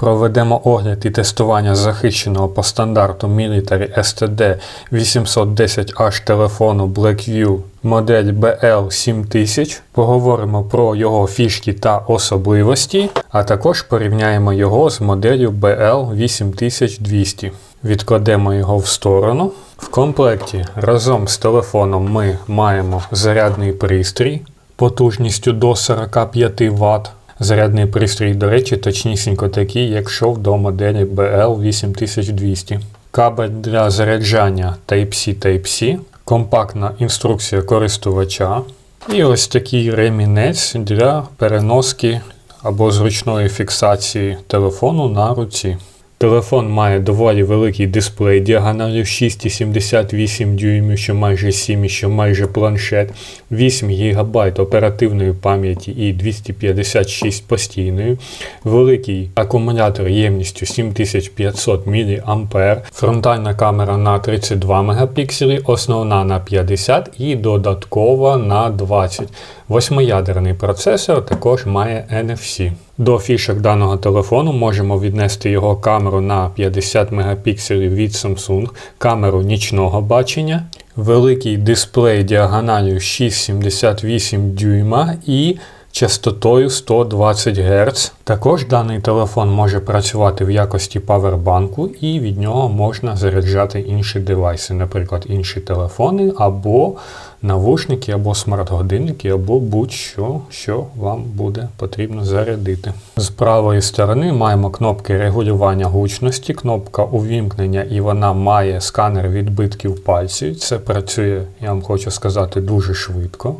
Проведемо огляд і тестування захищеного по стандарту Military STD 810H телефону Blackview модель BL7000. Поговоримо про його фішки та особливості, а також порівняємо його з моделлю BL8200. Відкладемо його в сторону. В комплекті разом з телефоном ми маємо зарядний пристрій потужністю до 45 Вт. Зарядний пристрій, до речі, точнісінько такий, як шов до моделі BL8200. Кабель для заряджання Type-C Type-C, компактна інструкція користувача. І ось такий ремінець для переноски або зручної фіксації телефону на руці. Телефон має доволі великий дисплей діагоналю 6,78 дюймів, що майже 7, що майже планшет, 8 ГБ оперативної пам'яті і 256 постійної, великий акумулятор ємністю 7500 мА, фронтальна камера на 32 Мп, основна на 50 і додаткова на 20. Восьмиядерний процесор також має NFC. До фішок даного телефону можемо віднести його камеру на 50 Мп від Samsung, камеру нічного бачення, великий дисплей діагоналю 6,78 дюйма і частотою 120 Гц. Також даний телефон може працювати в якості павербанку і від нього можна заряджати інші девайси, наприклад, інші телефони або навушники, або смарт-годинники, або будь-що, що вам буде потрібно зарядити. З правої сторони маємо кнопки регулювання гучності, кнопка увімкнення, і вона має сканер відбитків пальців. Це працює, я вам хочу сказати, дуже швидко.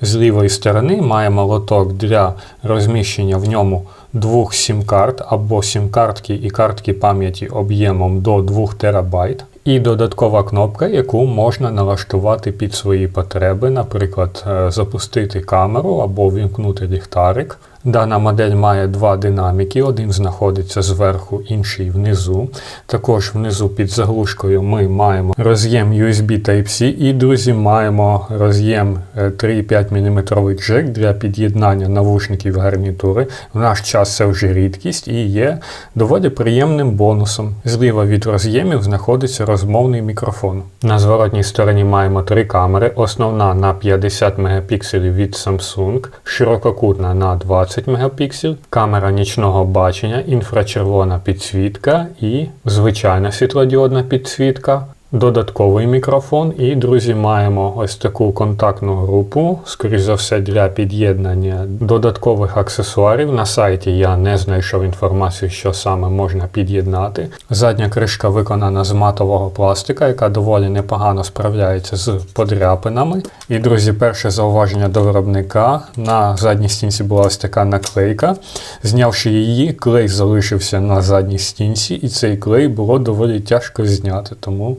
З лівої сторони маємо лоток для розміщення в ньому двох сім-карт або сім-картки і картки пам'яті об'ємом до 2 ТБ. І додаткова кнопка, яку можна налаштувати під свої потреби, наприклад, е, запустити камеру або вімкнути ліхтарик. Дана модель має два динаміки, один знаходиться зверху, інший внизу. Також внизу під заглушкою ми маємо роз'єм USB Type-C і, друзі, маємо роз'єм 3,5 мм джек для під'єднання навушників гарнітури. В наш час це вже рідкість і є доволі приємним бонусом. Зліва від роз'ємів знаходиться розмовний мікрофон. На зворотній стороні маємо три камери: основна на 50 Мп від Samsung, ширококутна на 20 Мп, камера нічного бачення, інфрачервона підсвітка і звичайна світлодіодна підсвітка. Додатковий мікрофон, і, друзі, маємо ось таку контактну групу, скоріш за все, для під'єднання додаткових аксесуарів. На сайті я не знайшов інформацію, що саме можна під'єднати. Задня кришка виконана з матового пластика, яка доволі непогано справляється з подряпинами. І, друзі, перше зауваження до виробника. На задній стінці була ось така наклейка. Знявши її, клей залишився на задній стінці, і цей клей було доволі тяжко зняти. тому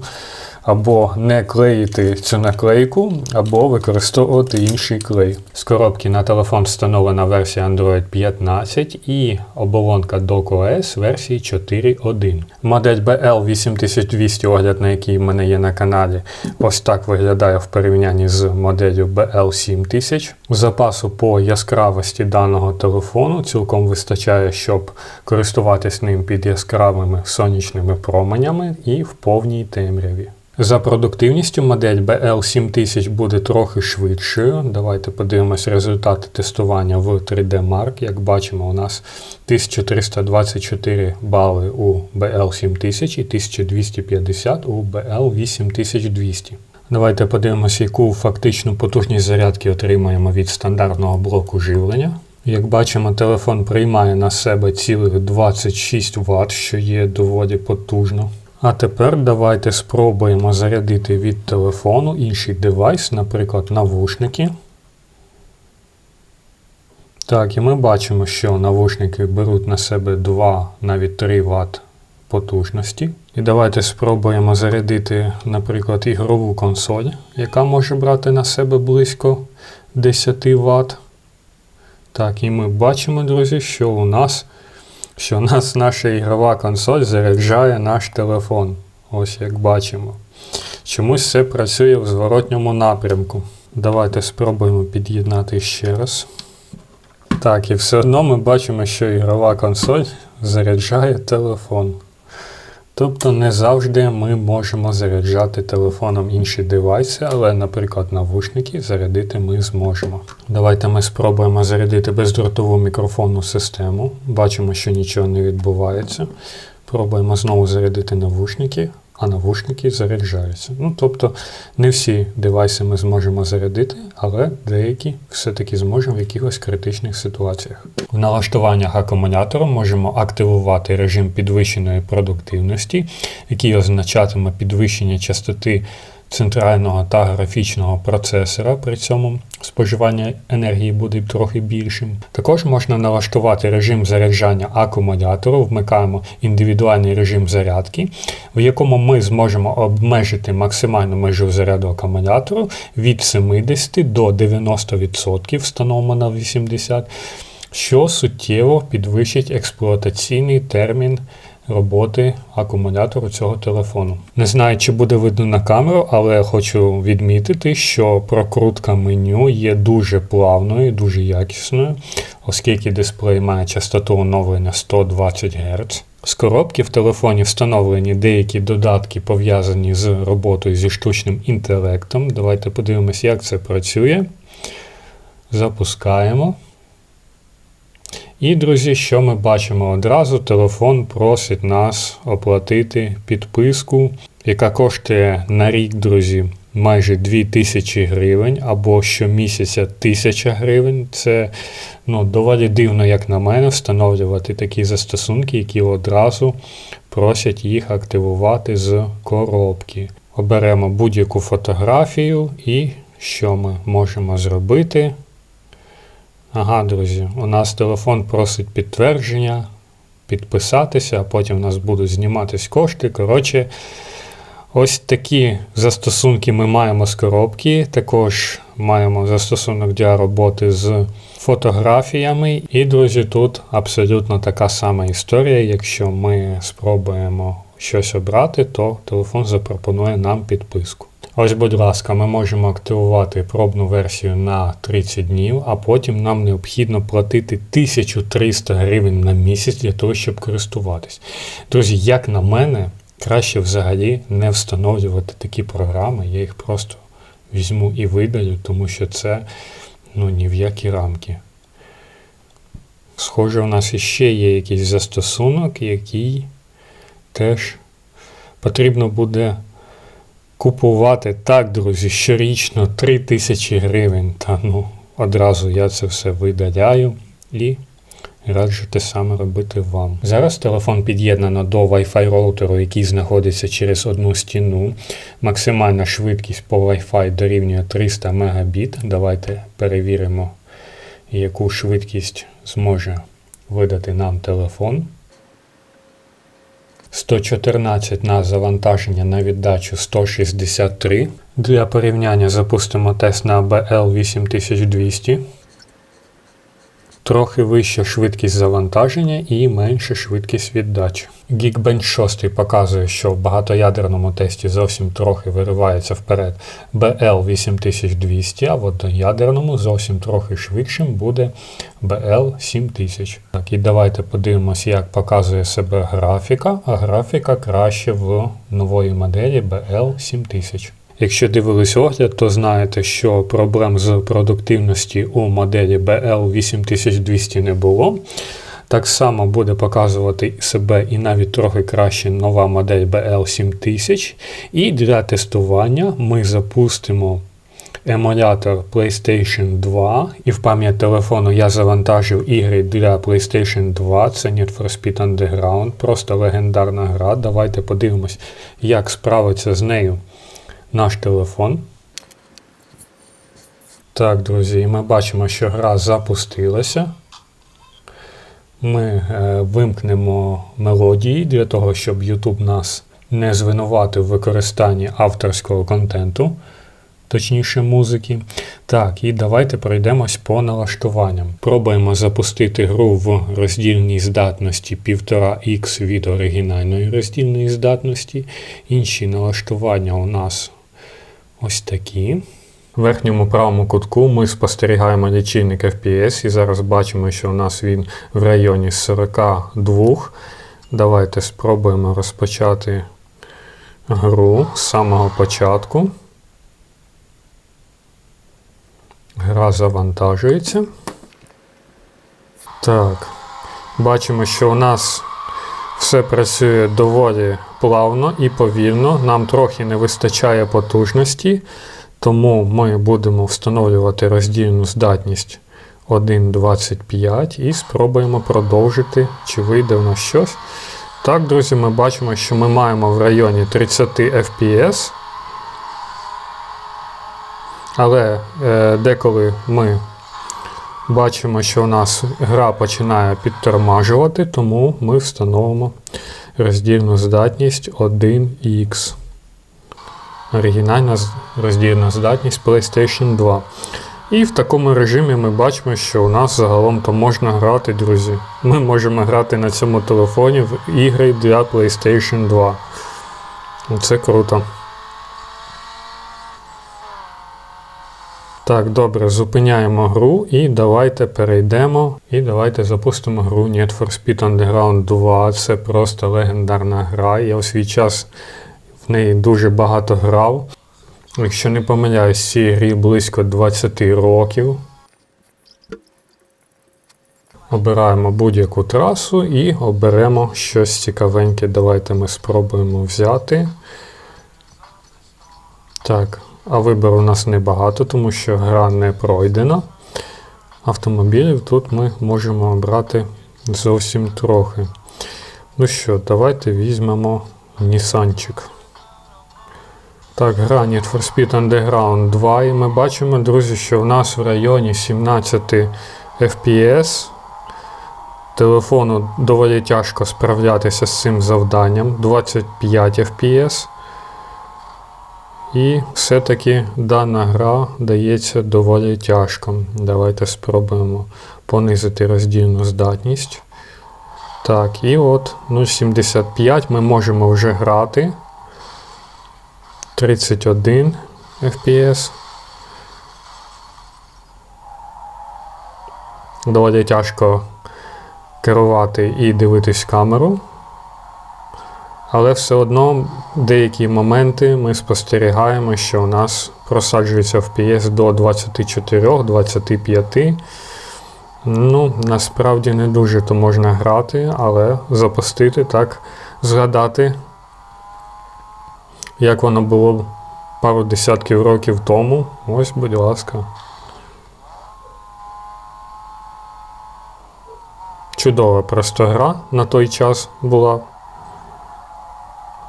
або не клеїти цю наклейку, або використовувати інший клей. З коробки на телефон встановлена версія Android 15 і оболонка DocOS версії 4.1. Модель BL8200, огляд на який в мене є на каналі, ось так виглядає в порівнянні з моделлю BL7000. Запасу по яскравості даного телефону цілком вистачає, щоб користуватись ним під яскравими сонячними променями і в повній темряві. За продуктивністю модель BL7000 буде трохи швидшою. Давайте подивимось результати тестування в 3D Mark. Як бачимо, у нас 1324 бали у BL7000 і 1250 у BL8200. Давайте подивимося, яку фактичну потужність зарядки отримаємо від стандартного блоку живлення. Як бачимо, телефон приймає на себе цілих 26 Вт, що є доволі потужно. А тепер давайте спробуємо зарядити від телефону інший девайс, наприклад, навушники. Так, і ми бачимо, що навушники беруть на себе 2, навіть 3 Вт потужності. І давайте спробуємо зарядити, наприклад, ігрову консоль, яка може брати на себе близько 10 Вт. Так, і ми бачимо, друзі, що у нас що нас наша ігрова консоль заряджає наш телефон. Ось як бачимо. Чомусь все працює в зворотньому напрямку. Давайте спробуємо під'єднати ще раз. Так, і все одно ми бачимо, що ігрова консоль заряджає телефон. Тобто не завжди ми можемо заряджати телефоном інші девайси, але, наприклад, навушники зарядити ми зможемо. Давайте ми спробуємо зарядити бездротову мікрофонну систему. Бачимо, що нічого не відбувається. Пробуємо знову зарядити навушники, а навушники заряджаються. Ну, тобто не всі девайси ми зможемо зарядити, але деякі все-таки зможемо в якихось критичних ситуаціях. В налаштуваннях акумулятора можемо активувати режим підвищеної продуктивності, який означатиме підвищення частоти центрального та графічного процесора, при цьому споживання енергії буде трохи більшим. Також можна налаштувати режим заряджання акумулятору, вмикаємо індивідуальний режим зарядки, в якому ми зможемо обмежити максимальну межу заряду акумулятору від 70 до 90%, встановимо на 80%, що суттєво підвищить експлуатаційний термін роботи акумулятору цього телефону. Не знаю, чи буде видно на камеру, але я хочу відмітити, що прокрутка меню є дуже плавною, дуже якісною, оскільки дисплей має частоту оновлення 120 Гц. З коробки в телефоні встановлені деякі додатки, пов'язані з роботою зі штучним інтелектом. Давайте подивимось, як це працює. Запускаємо. І, друзі, що ми бачимо одразу? Телефон просить нас оплатити підписку, яка коштує на рік, друзі, майже 2000 гривень або щомісяця 1000 гривень. Це ну, доволі дивно, як на мене, встановлювати такі застосунки, які одразу просять їх активувати з коробки. Оберемо будь-яку фотографію і що ми можемо зробити? Ага, друзі, у нас телефон просить підтвердження, підписатися, а потім у нас будуть зніматись кошти. Коротше, ось такі застосунки ми маємо з коробки. Також маємо застосунок для роботи з фотографіями. І, друзі, тут абсолютно така сама історія. Якщо ми спробуємо щось обрати, то телефон запропонує нам підписку. Ось, будь ласка, ми можемо активувати пробну версію на 30 днів, а потім нам необхідно платити 1300 гривень на місяць для того, щоб користуватись. Друзі, як на мене, краще взагалі не встановлювати такі програми, я їх просто візьму і видалю, тому що це ну, ні в які рамки. Схоже, у нас іще є якийсь застосунок, який теж потрібно буде купувати так, друзі, щорічно 3 тисячі гривень. Та ну, одразу я це все видаляю і раджу те саме робити вам. Зараз телефон під'єднано до Wi-Fi роутеру, який знаходиться через одну стіну. Максимальна швидкість по Wi-Fi дорівнює 300 Мбіт. Давайте перевіримо, яку швидкість зможе видати нам телефон. 114 на завантаження на віддачу 163. Для порівняння запустимо тест на BL8200 трохи вища швидкість завантаження і менша швидкість віддачі. Geekbench 6 показує, що в багатоядерному тесті зовсім трохи виривається вперед BL8200, а в одноядерному зовсім трохи швидшим буде BL7000. Так, І давайте подивимося, як показує себе графіка, а графіка краще в нової моделі BL7000. Якщо дивились огляд, то знаєте, що проблем з продуктивності у моделі BL8200 не було. Так само буде показувати себе і навіть трохи краще нова модель BL7000. І для тестування ми запустимо емулятор PlayStation 2. І в пам'ять телефону я завантажив ігри для PlayStation 2. Це Need for Speed Underground, просто легендарна гра. Давайте подивимось, як справиться з нею наш телефон. Так, друзі, ми бачимо, що гра запустилася. Ми е, вимкнемо мелодії для того, щоб YouTube нас не звинуватив в використанні авторського контенту точніше музики. Так, і давайте пройдемось по налаштуванням. Пробуємо запустити гру в роздільній здатності 1,5х від оригінальної роздільної здатності. Інші налаштування у нас ось такі. В верхньому правому кутку ми спостерігаємо лічильник FPS і зараз бачимо, що у нас він в районі 42. Давайте спробуємо розпочати гру з самого початку. Гра завантажується. Так. Бачимо, що у нас все працює доволі плавно і повільно. Нам трохи не вистачає потужності, тому ми будемо встановлювати роздільну здатність 1.25 і спробуємо продовжити, чи вийде в нас щось. Так, друзі, ми бачимо, що ми маємо в районі 30 FPS. Але е, деколи ми бачимо, що у нас гра починає підтормажувати, тому ми встановимо роздільну здатність 1X. Оригінальна роздільна здатність PlayStation 2. І в такому режимі ми бачимо, що у нас загалом то можна грати, друзі. Ми можемо грати на цьому телефоні в ігри для PlayStation 2. Це круто. Так, добре, зупиняємо гру і давайте перейдемо. І давайте запустимо гру Need for Speed Underground 2. Це просто легендарна гра. Я у свій час в неї дуже багато грав. Якщо не помиляюсь, цій грі близько 20 років. Обираємо будь-яку трасу і оберемо щось цікавеньке. Давайте ми спробуємо взяти. Так, а вибору у нас небагато, тому що гра не пройдена. Автомобілів тут ми можемо обрати зовсім трохи. Ну що, давайте візьмемо Нісанчик. Так, гра Need for Speed Underground 2. І ми бачимо, друзі, що в нас в районі 17 FPS. Телефону доволі тяжко справлятися з цим завданням. 25 FPS. І все-таки дана гра дається доволі тяжко. Давайте спробуємо понизити роздільну здатність. Так, і от 0,75 ми можемо вже грати. 31 FPS. Доволі тяжко керувати і дивитись камеру. Але все одно деякі моменти ми спостерігаємо, що у нас просаджується FPS до 24-25. Ну, насправді не дуже то можна грати, але запустити так, згадати, як воно було пару десятків років тому. Ось, будь ласка. Чудова просто гра на той час була.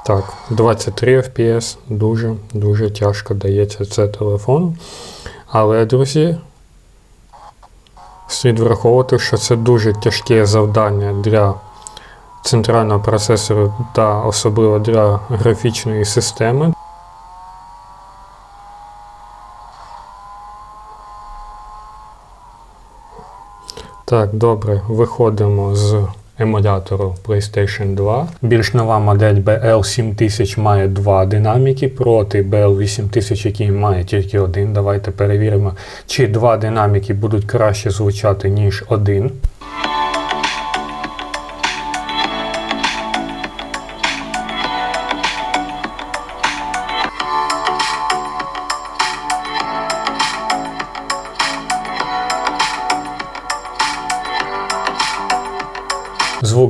Так, 23 FPS дуже дуже тяжко дається це телефону. Але, друзі, слід враховувати, що це дуже тяжке завдання для центрального процесору та особливо для графічної системи. Так, добре, виходимо з емулятору PlayStation 2. Більш нова модель BL7000 має два динаміки проти BL8000, який має тільки один. Давайте перевіримо, чи два динаміки будуть краще звучати, ніж один.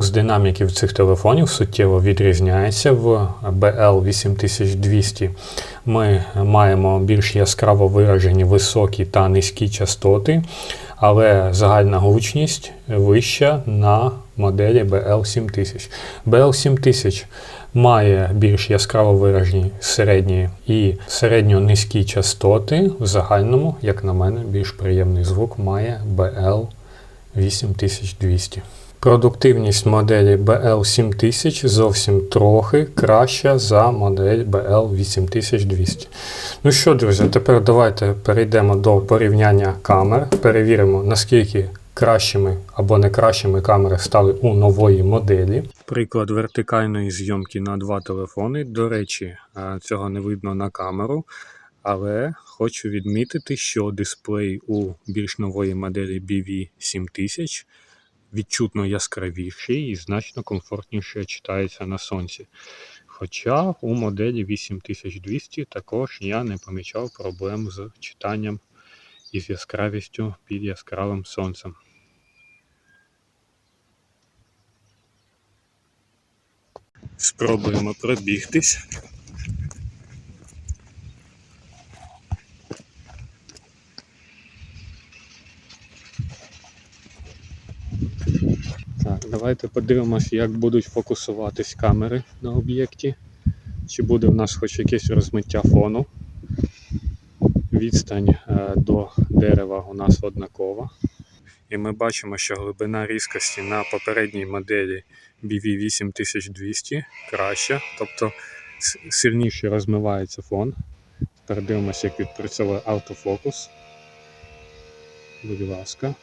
З динаміків цих телефонів суттєво відрізняється. В BL8200 ми маємо більш яскраво виражені високі та низькі частоти, але загальна гучність вища на моделі BL7000. BL7000 має більш яскраво виражені середні і середньо-низькі частоти. В загальному, як на мене, більш приємний звук має BL8200. Продуктивність моделі BL7000 зовсім трохи краща за модель BL8200. Ну що, друзі, тепер давайте перейдемо до порівняння камер. Перевіримо, наскільки кращими або не кращими камери стали у нової моделі. Приклад вертикальної зйомки на два телефони. До речі, е, цього не видно на камеру. Але хочу відмітити, що дисплей у більш нової моделі BV7000 відчутно яскравіший і значно комфортніше читається на сонці. Хоча у моделі 8200 також я не помічав проблем з читанням і з яскравістю під яскравим сонцем. Спробуємо пробігтись. Так, давайте подивимось, як будуть фокусуватись камери на об'єкті. Чи буде в нас хоч якесь розмиття фону. Відстань е, до дерева у нас однакова. І ми бачимо, що глибина різкості на попередній моделі BV8200 краща, тобто сильніше розмивається фон. Тепер дивимося, як відпрацьовує автофокус. Будь ласка.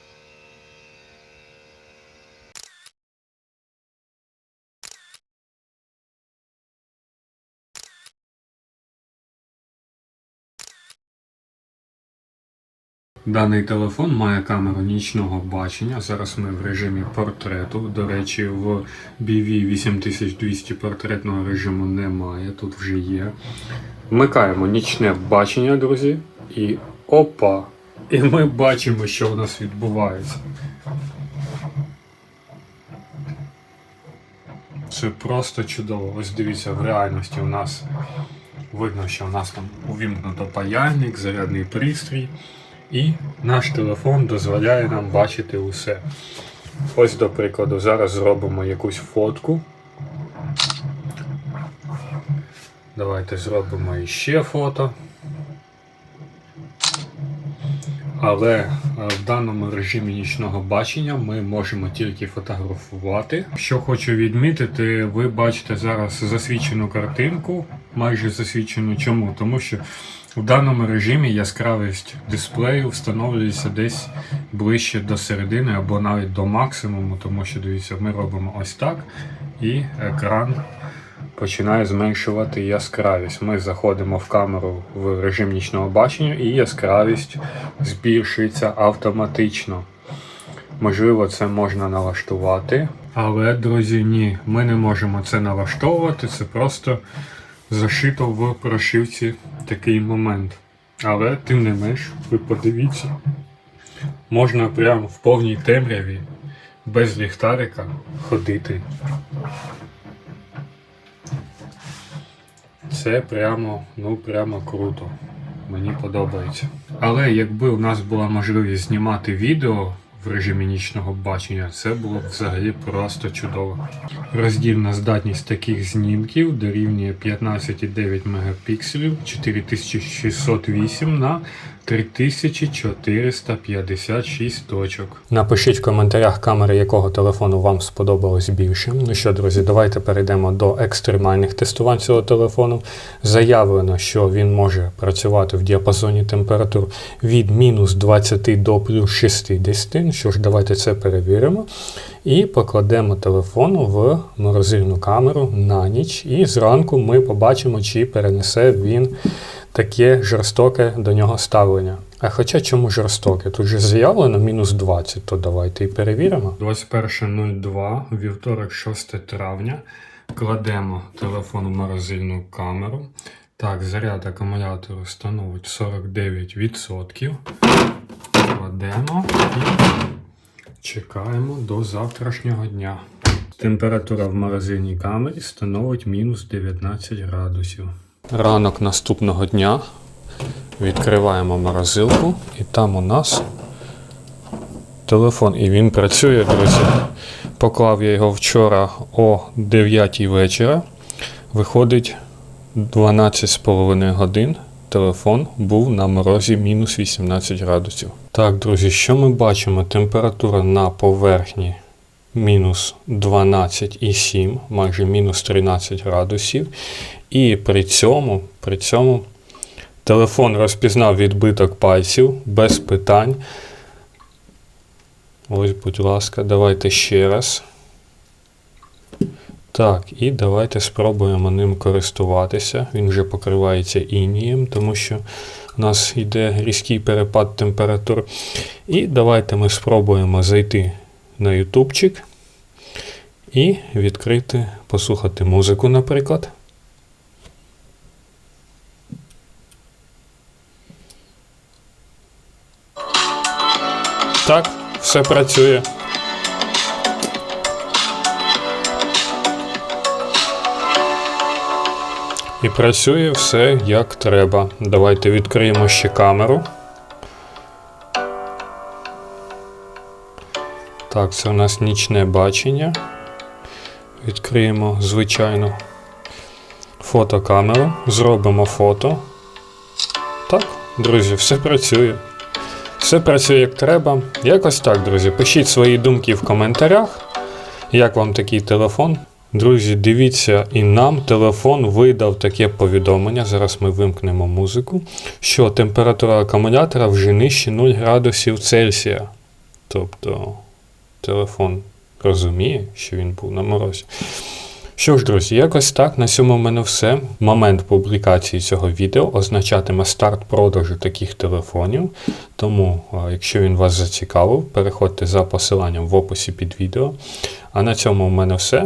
Даний телефон має камеру нічного бачення. Зараз ми в режимі портрету. До речі, в BV 8200 портретного режиму немає, тут вже є. Вмикаємо нічне бачення, друзі. І опа! І ми бачимо, що у нас відбувається. Це просто чудово. Ось дивіться, в реальності у нас видно, що у нас там увімкнуто паяльник, зарядний пристрій. І наш телефон дозволяє нам бачити усе. Ось, до прикладу, зараз зробимо якусь фотку. Давайте зробимо іще фото. Але е, в даному режимі нічного бачення ми можемо тільки фотографувати. Що хочу відмітити, ви бачите зараз засвічену картинку, майже засвічену. Чому? Тому що в даному режимі яскравість дисплею встановлюється десь ближче до середини або навіть до максимуму, тому що дивіться, ми робимо ось так, і екран починає зменшувати яскравість. Ми заходимо в камеру в режим нічного бачення, і яскравість збільшується автоматично. Можливо, це можна налаштувати. Але, друзі, ні, ми не можемо це налаштовувати. Це просто зашито в прошивці такий момент. Але тим не менш, ви подивіться, можна прямо в повній темряві без ліхтарика ходити. Це прямо, ну прямо круто. Мені подобається. Але якби у нас була можливість знімати відео в режимі нічного бачення, це було взагалі просто чудово. Роздільна здатність таких знімків дорівнює 15,9 мегапікселів 4608 на 3456 точок. Напишіть в коментарях камери, якого телефону вам сподобалось більше. Ну що, друзі, давайте перейдемо до екстремальних тестувань цього телефону. Заявлено, що він може працювати в діапазоні температур від мінус 20 до плюс 60. Що ж, давайте це перевіримо. І покладемо телефон в морозильну камеру на ніч. І зранку ми побачимо, чи перенесе він таке жорстоке до нього ставлення. А хоча чому жорстоке? Тут же заявлено мінус 20, то давайте і перевіримо. 21.02, вівторок, 6 травня. Кладемо телефон в морозильну камеру. Так, заряд акумулятору становить 49%. Кладемо і чекаємо до завтрашнього дня. Температура в морозильній камері становить мінус 19 градусів. Ранок наступного дня відкриваємо морозилку, і там у нас телефон. І він працює, друзі. Поклав я його вчора о 9 вечора. Виходить 12,5 годин. Телефон був на морозі мінус 18 градусів. Так, друзі, що ми бачимо? Температура на поверхні мінус 12,7, майже мінус 13 градусів. І при цьому, при цьому телефон розпізнав відбиток пальців без питань. Ось, будь ласка, давайте ще раз. Так, і давайте спробуємо ним користуватися. Він вже покривається інієм, тому що у нас йде різкий перепад температур. І давайте ми спробуємо зайти на ютубчик і відкрити, послухати музику, наприклад. Так, все працює. І працює все як треба. Давайте відкриємо ще камеру. Так, це у нас нічне бачення. Відкриємо звичайну фотокамеру, зробимо фото. Так, друзі, все працює. Все працює як треба. Якось так, друзі. Пишіть свої думки в коментарях. Як вам такий телефон? Друзі, дивіться, і нам телефон видав таке повідомлення. Зараз ми вимкнемо музику, що температура акумулятора вже нижче 0 градусів Цельсія. Тобто телефон розуміє, що він був на морозі. Що ж, друзі, якось так. На цьому в мене все. Момент публікації цього відео означатиме старт продажу таких телефонів. Тому, якщо він вас зацікавив, переходьте за посиланням в описі під відео. А на цьому в мене все.